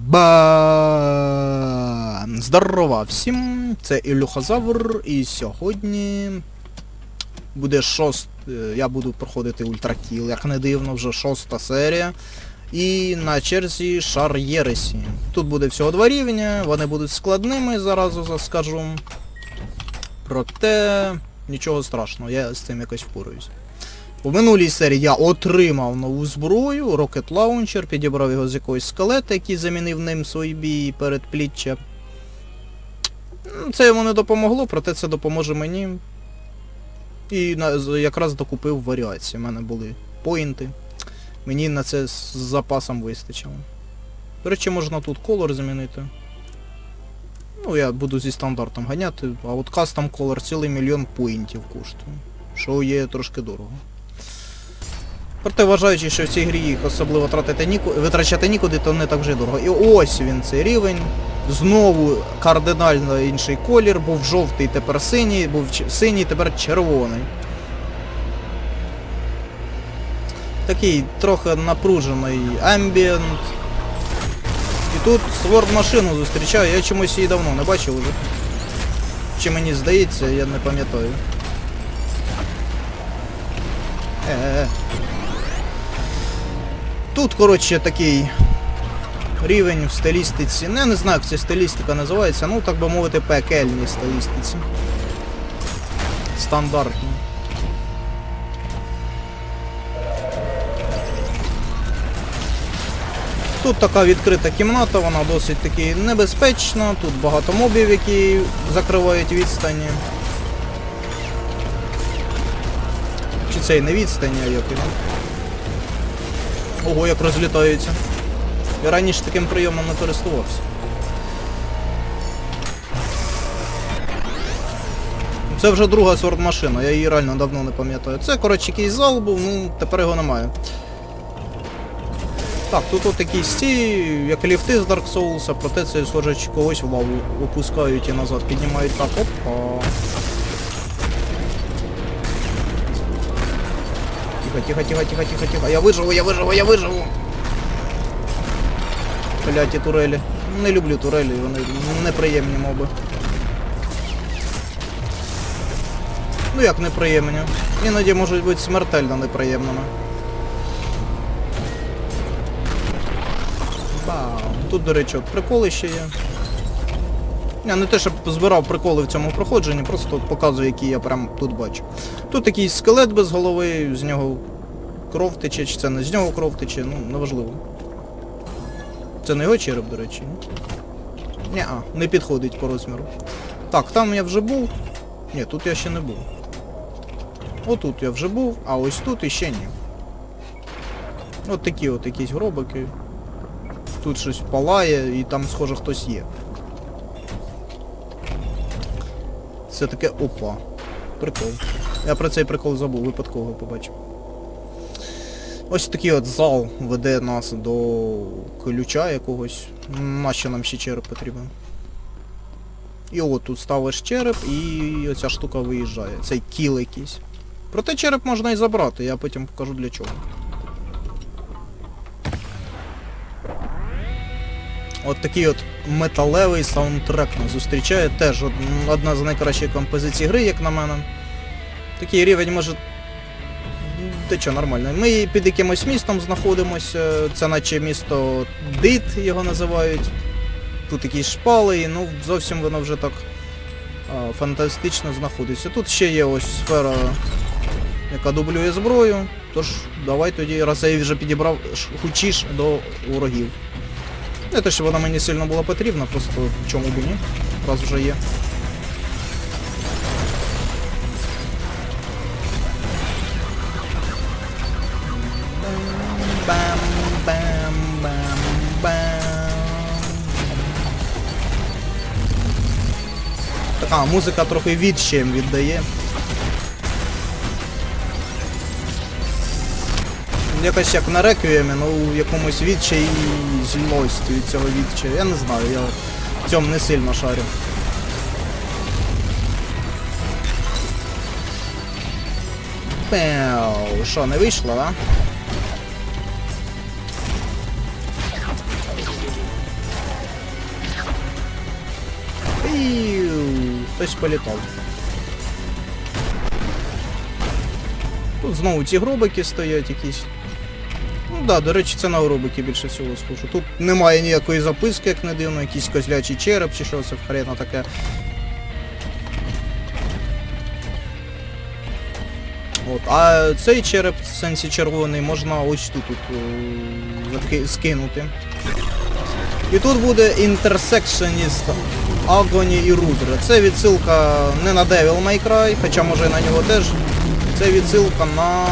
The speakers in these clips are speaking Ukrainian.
Ба! Здорова всім! Це Ілюхозавр, і сьогодні буде шост. е, Я буду проходити ультракіл, як не дивно, вже шоста серія. І на черзі шар Єресі. Тут буде всього два рівня, вони будуть складними, заразу скажу. Проте нічого страшного, я з цим якось впораюсь. У минулій серії я отримав нову зброю, Rocket Launcher, підібрав його з якогось скелета, який замінив ним свій бій перед пліччя. Ну, Це йому не допомогло, проте це допоможе мені. І якраз докупив варіації. У мене були поінти. Мені на це з запасом вистачило. До речі, можна тут колор змінити. Ну, я буду зі стандартом ганяти, а от кастом колор цілий мільйон поінтів коштує. Що є трошки дорого. Проте вважаючи, що в цій грі їх особливо тратити ніку... витрачати нікуди, то не так вже дорого. І ось він цей рівень. Знову кардинально інший колір, був жовтий, тепер синій, був синій, тепер червоний. Такий трохи напружений амбієнт. І тут сворд машину зустрічаю, я чомусь її давно не бачив уже. Чи мені здається, я не пам'ятаю. Е-е. Тут, коротше, такий рівень в стилістиці. Ну, не знаю, як ця стилістика називається, ну так би мовити, пекельній стилістиці. Стандартні. Тут така відкрита кімната, вона досить таки небезпечна, тут багато мобів, які закривають відстані. Чи це і не відстані, а як його? Ого, як розлітаються. Я раніше таким прийомом не користувався. Це вже друга сорт машина, я її реально давно не пам'ятаю. Це, коротше, якийсь зал був, ну тепер його немає. Так, тут от такі ці, як ліфти з Dark Souls, проте це схоже когось в лаву опускають і назад піднімають так, опа. Тихо, тихо, тихо, тихо, тихо, тихо. Я виживу, я виживу, я виживу. Кляті турелі. Не люблю турелі, вони неприємні моби. Ну як неприємні? Іноді можуть бути смертельно неприємними. Бау. Тут, до речі, приколи ще є. Я не те, щоб збирав приколи в цьому проходженні, просто показую, які я прям тут бачу. Тут якийсь скелет без голови, з нього кров тече, чи це не з нього кров тече, ну, неважливо. Це не його череп, до речі. ні а не підходить по розміру. Так, там я вже був. Ні, тут я ще не був. Отут я вже був, а ось тут іще ні. От такі от якісь гробики. Тут щось палає і там, схоже, хтось є. Це таке опа. Прикол. Я про цей прикол забув, випадково побачив. Ось такий от зал веде нас до ключа якогось. Нащо нам ще череп потрібен? І от тут ставиш череп і оця штука виїжджає. Цей кіл якийсь. Проте череп можна і забрати, я потім покажу для чого. От такий от металевий саундтрек нас зустрічає. Теж одна з найкращих композицій гри, як на мене. Такий рівень може. Та що, нормально. Ми під якимось містом знаходимося. Це наче місто Дит його називають. Тут якісь шпали, і ну зовсім воно вже так а, фантастично знаходиться. Тут ще є ось сфера, яка дублює зброю. Тож давай тоді, раз я її вже підібрав, хучіш до ворогів. Не те, що вона мені сильно була потрібна, просто чому б і ні, раз вже є. Така музика трохи відчим віддає. Якось як на реквіємі, ну в якомусь відчаї злості від цього відчаю. Я не знаю, я в цьому не сильно шарю. Пеу, що, не вийшло, а? Піу, хтось політав. Тут знову ті гробики стоять якісь. Ну да, до речі, це на гробики більше всього схоже. Тут немає ніякої записки, як не дивно, якийсь козлячий череп чи що це в хрена таке. От, а цей череп в сенсі червоний можна ось тут, тут е, скинути. І тут буде Intersectionist Agony і Rudra. Це відсилка не на Devil May Cry, хоча може на нього теж. Це відсилка на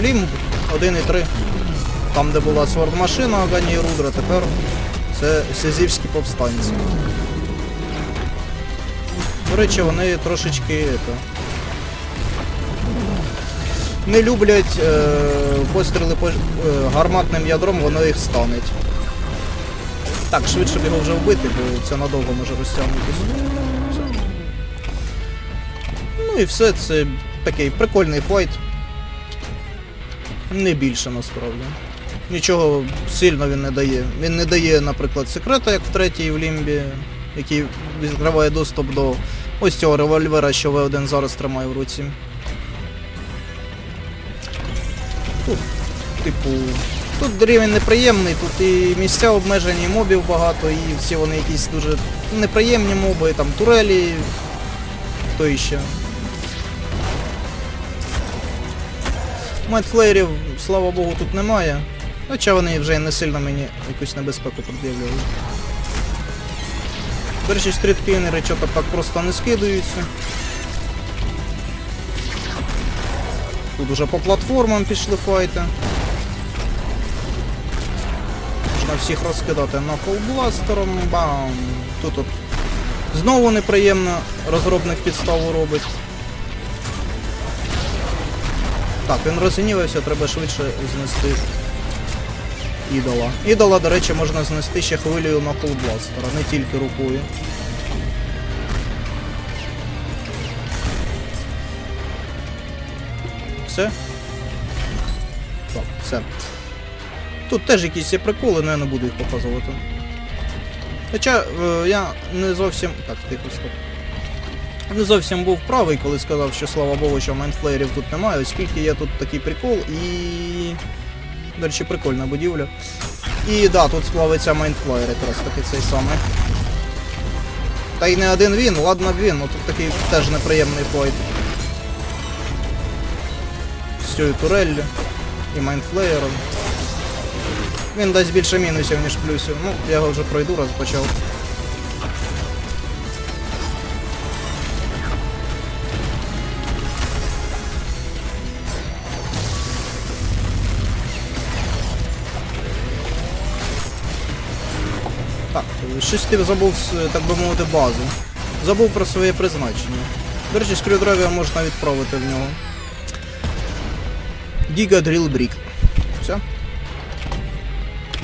Limb 1.3. Там, де була Sword машина Agony і Rudra, тепер це Сизівські повстанці. До речі, вони трошечки это, не люблять е, постріли по, е, гарматним ядром, воно їх станеть. Так, швидше б його вже вбити, бо це надовго може розтягнутися. Ну і все, це такий прикольний файт. Не більше насправді. Нічого сильно він не дає. Він не дає, наприклад, секрета, як в третій в Лімбі, який відкриває доступ до ось цього револьвера, що В1 зараз тримає в руці. Типу, тут рівень неприємний, тут і місця обмежені, і мобів багато, і всі вони якісь дуже неприємні моби, там турелі, хто іще. Майтфлеєрів, слава Богу, тут немає. Хоча вони вже не сильно мені якусь небезпеку пред'являють. До речі, стріткейнери чого так просто не скидаються. Тут уже по платформам пішли файти. Можна всіх розкидати на колбластером. Бам! Тут от знову неприємно розробник підставу робить. Так, він розгнівався, треба швидше знести ідола. Ідола, до речі, можна знести ще хвилею на колбластера, не тільки рукою. Все? Так, все. Тут теж якісь є приколи, але я не буду їх показувати. Хоча е, я не зовсім. Так, тихо, стоп. Не зовсім був правий, коли сказав, що слава Богу, що майнфлеєрів тут немає, оскільки є тут такий прикол і. До речі, прикольна будівля. І да, тут сплавиться майнфлеєр якраз таки цей самий. Та й не один він, ладно б він, ну тут такий теж неприємний флайт. З цією і майнфлеєром. Він дасть більше мінусів, ніж плюсів. Ну, я його вже пройду, раз почав. Щось ти забув, так би мовити, базу. Забув про своє призначення. До речі, скрюдрайвер можна відправити в нього. Giga Drill Brick. Все.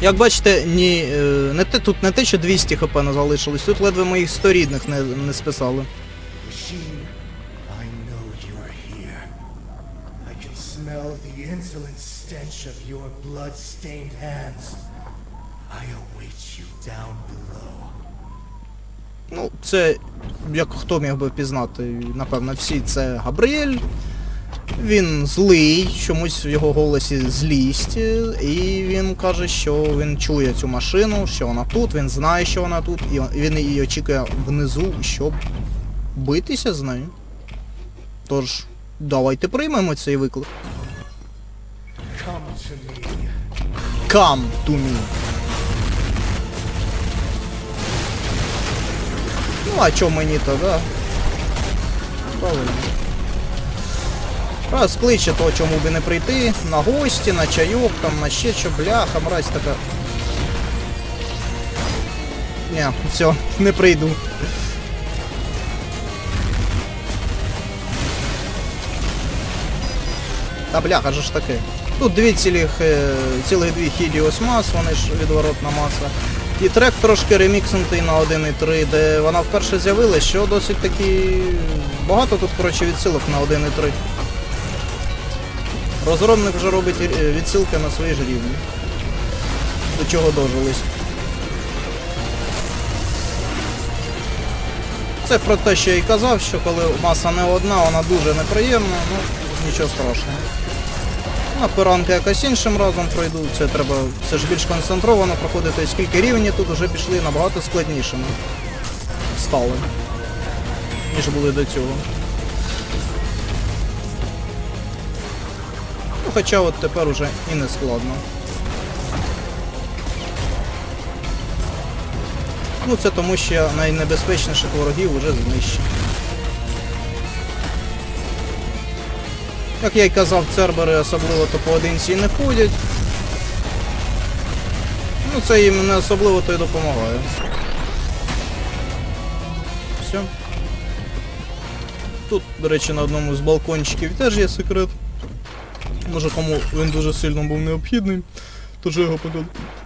Як бачите, ні, е, не те, тут не те, що 200 хп не залишилось, тут ледве моїх 100 рідних не, не списали. Smell the insolent stench of your blood-stained hands. I await you down below. Ну, це, як хто міг би впізнати, напевно, всі це Габріель. Він злий, чомусь в його голосі злість, і він каже, що він чує цю машину, що вона тут, він знає, що вона тут, і він її очікує внизу, щоб битися з нею. Тож, давайте приймемо цей виклик. Come to me. Come to me. Ну, а чо мені то, да? Раз кличе, то чому би не прийти, на гості, на чайок, там, на ще що, бляха, мразь така. Ні, все, не прийду. Та бляха же ж таки. Тут дві цілих, е, цілих дві Helios мас, вони ж відворотна маса. І трек трошки ремікснутий на 1.3, де вона вперше з'явилась, що досить таки багато тут, коротше, відсилок на 1.3. Розробник вже робить е, відсилки на свої ж рівні. До чого дожились. Це про те, що я і казав, що коли маса не одна, вона дуже неприємна, ну нічого страшного. На пиранки якось іншим разом пройду, це треба все ж більш концентровано проходити, скільки рівні тут вже пішли набагато складнішими. Стали. Ніж були до цього. Ну, хоча от тепер уже і не складно. Ну це тому, що найнебезпечніших ворогів вже знищено. Як я й казав, цербери особливо то поодинці не ходять. Ну це їм не особливо то й допомагає. Все. Тут, до речі, на одному з балкончиків теж є секрет. Може кому він дуже сильно був необхідний, тож його подав.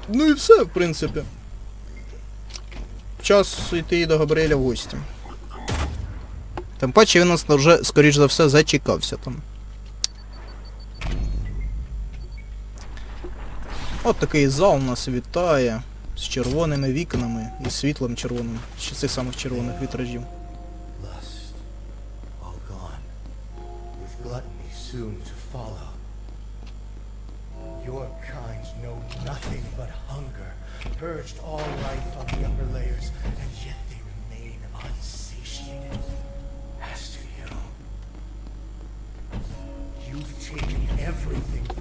Ну і все, в принципі. Час йти до Габріеля в гості. Тим паче він нас вже, скоріш за все, зачекався там. От такий зал нас вітає з червоними. As to you, you've taken everything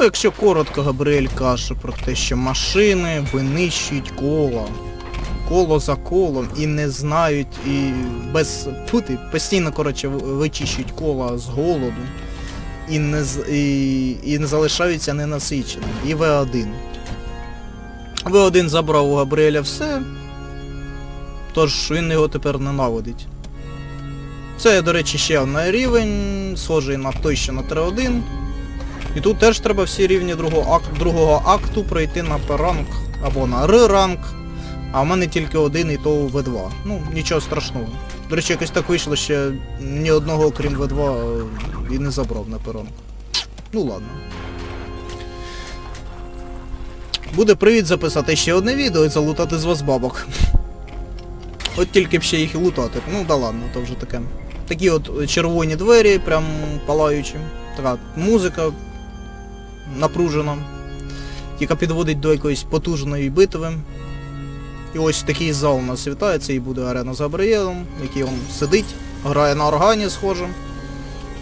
Ну, якщо коротко, Габріель каже про те, що машини винищують коло. Коло за колом і не знають, і без пути постійно, коротше, вичищують кола з голоду і не, і, і не залишаються ненасиченими. І В1. В1 забрав у Габріеля все, тож він його тепер ненавидить. Це, до речі, ще один рівень, схожий на той, що на 3.1. І тут теж треба всі рівні другого, ак... другого акту пройти на П-ранг або на Р-ранг, а в мене тільки один і то В2. Ну, нічого страшного. До речі, якось так вийшло, що ні одного, окрім В2, е, і не забрав на П-ранг. Ну ладно. Буде привід записати ще одне відео і залутати з вас бабок. От тільки б ще їх і лутати. Ну да ладно, то вже таке. Такі от червоні двері, прям палаючі. Така музика напружена, яка підводить до якоїсь потужної битви. І ось такий зал у нас вітається і буде арена з Габриелом, який он сидить, грає на органі схоже.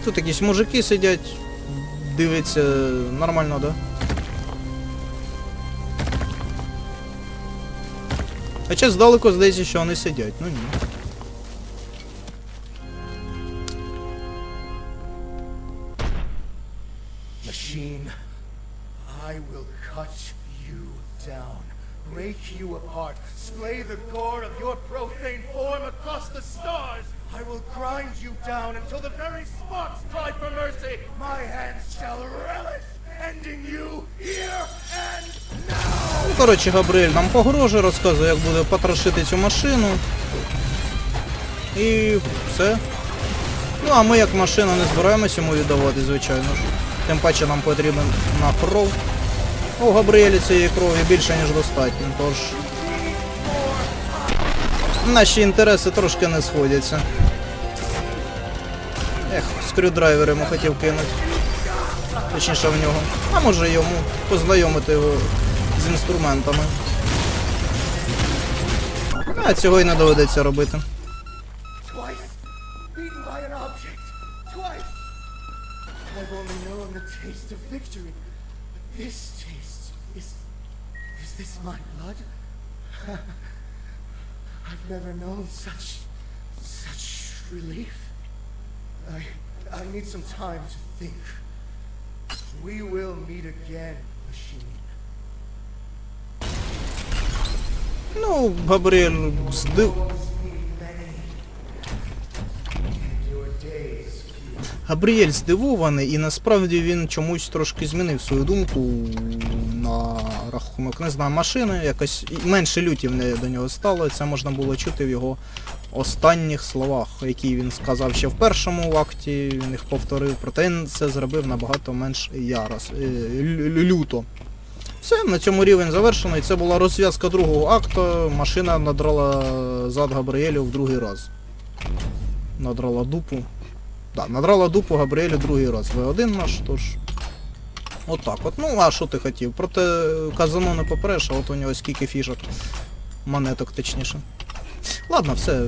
Тут якісь мужики сидять, дивляться нормально, да? Хоча здалеку здається, що вони сидять, ну ні. Machine, I will cut you down, break you apart, splay the gore of your profane form across the stars. I will grind you down until the very sparks cry for mercy. My hands shall relish ending you here and now. Ну, коротше, Габриель нам погрожує, розказує, як буде потрошити цю машину. І все. Ну, а ми як машина не збираємось йому віддавати, звичайно ж. Тим паче нам потрібен на кров. У Габріелі цієї крові більше, ніж достатньо, тож. Наші інтереси трошки не сходяться. Ех, скрюдрайвер йому хотів кинути. Точніше в нього. А може йому познайомити його з інструментами. А цього й не доведеться робити. Twice beaten by an object. Twice. I've only known the taste of victory. But this taste is. Is this my blood? I've never known such. such relief. I. I need some time to think. We will meet again, machine. Ну, Габріель здив. Your days few. Габріель здивований, і насправді він чомусь трошки змінив свою думку на рахунок, не знаю, машини, якось менше лютів не до нього стало, це можна було чути в його останніх словах, які він сказав ще в першому акті, він їх повторив, проте він це зробив набагато менш ярос, е, лю- лю- люто. Все, на цьому рівень завершено, і це була розв'язка другого акту. Машина надрала зад Габриелю в другий раз. Надрала дупу. Так, надрала дупу Габріелю другий раз. В1 наш, тож. Отак от. Ну, а що ти хотів? Проте казано не попереш, а от у нього скільки фішок. Монеток точніше. Ладно, все.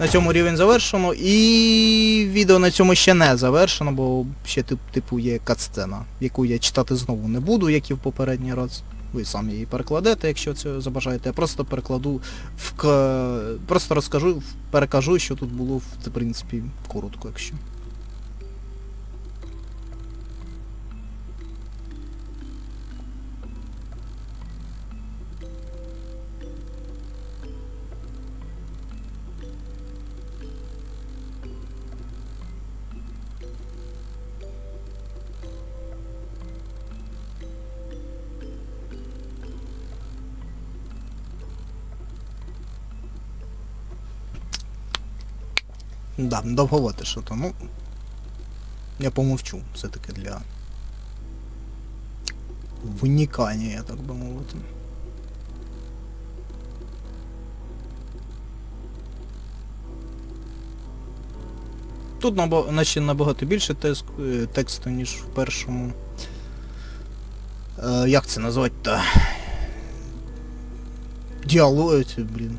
На цьому рівень завершено. І відео на цьому ще не завершено, бо ще типу є катсцена, яку я читати знову не буду, як і в попередній раз. Ви самі її перекладете, якщо це забажаєте. Я просто перекладу в. Просто розкажу, перекажу, що тут було, в принципі, коротко, якщо. Да, довговате що то, ну. Я помовчу все-таки для вникання, так би мовити. Тут наче набагато більше е, тексту, ніж в першому. Е, як це назвати-то? Діалоги, блін.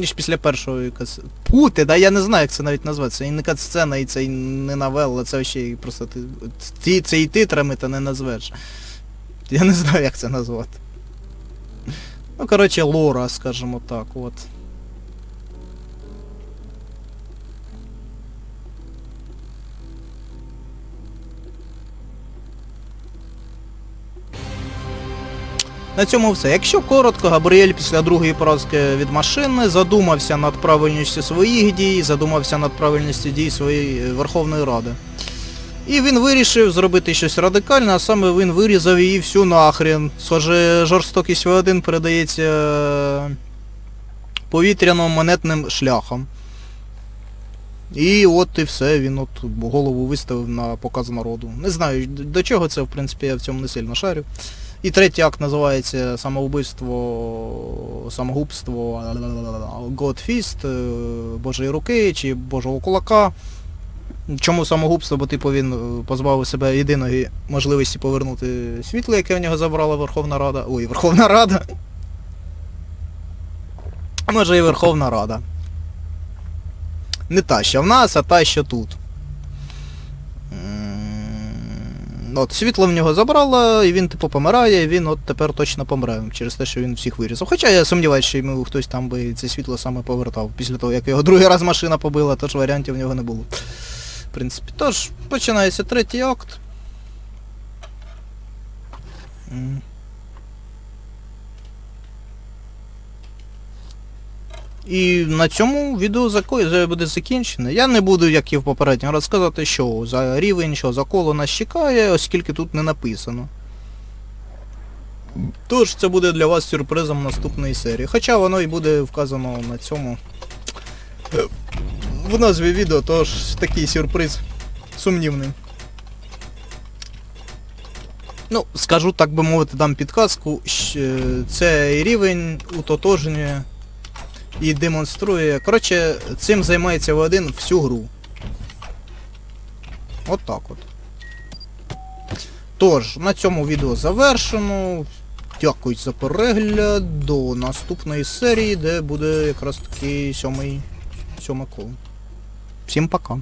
Ніж після першого якась. Пути, да я не знаю, як це навіть назвати. Це і не катсцена, і це і не новелла, це ще і просто ти. ти це і титрами ти не назвеш. Я не знаю, як це назвати. Ну, коротше, лора, скажімо так, от. На цьому все. Якщо коротко, Габріель після другої поразки від машини задумався над правильністю своїх дій, задумався над правильністю дій своєї е, Верховної Ради. І він вирішив зробити щось радикальне, а саме він вирізав її всю нахрен. Схоже, жорстокість В1 передається е, повітряно-монетним шляхом. І от і все, він от голову виставив на показ народу. Не знаю, до чого це, в принципі, я в цьому не сильно шарю. І третій акт називається самовбивство, самогубство Godfist, е, Божої руки чи Божого кулака. Чому самогубство? Бо типу він е, позбавив себе єдиної можливості повернути світло, яке в нього забрала Верховна Рада. Ой, Верховна Рада. Може і Верховна Рада. Не та, що в нас, а та, що тут. От, світло в нього забрало, і він типу помирає, і він от тепер точно помре через те, що він всіх вирізав. Хоча я сумніваюся, що йому хтось там би це світло саме повертав. Після того, як його другий раз машина побила, тож варіантів в нього не було. В принципі. Тож, починається третій акт. І на цьому відео буде закінчене. Я не буду, як і в попередньому, розказати, що за рівень, що за коло нас чекає, оскільки тут не написано. Тож це буде для вас сюрпризом наступної серії. Хоча воно і буде вказано на цьому. е, В назві відео, тож такий сюрприз сумнівний. Ну, скажу так би мовити, дам підказку. щ- Цей рівень утотожнює і демонструє. Коротше, цим займається В1 всю гру. От так от. Тож, на цьому відео завершено. Дякую за перегляд. До наступної серії, де буде якраз таки сьомий сьоме коло. Всім пока.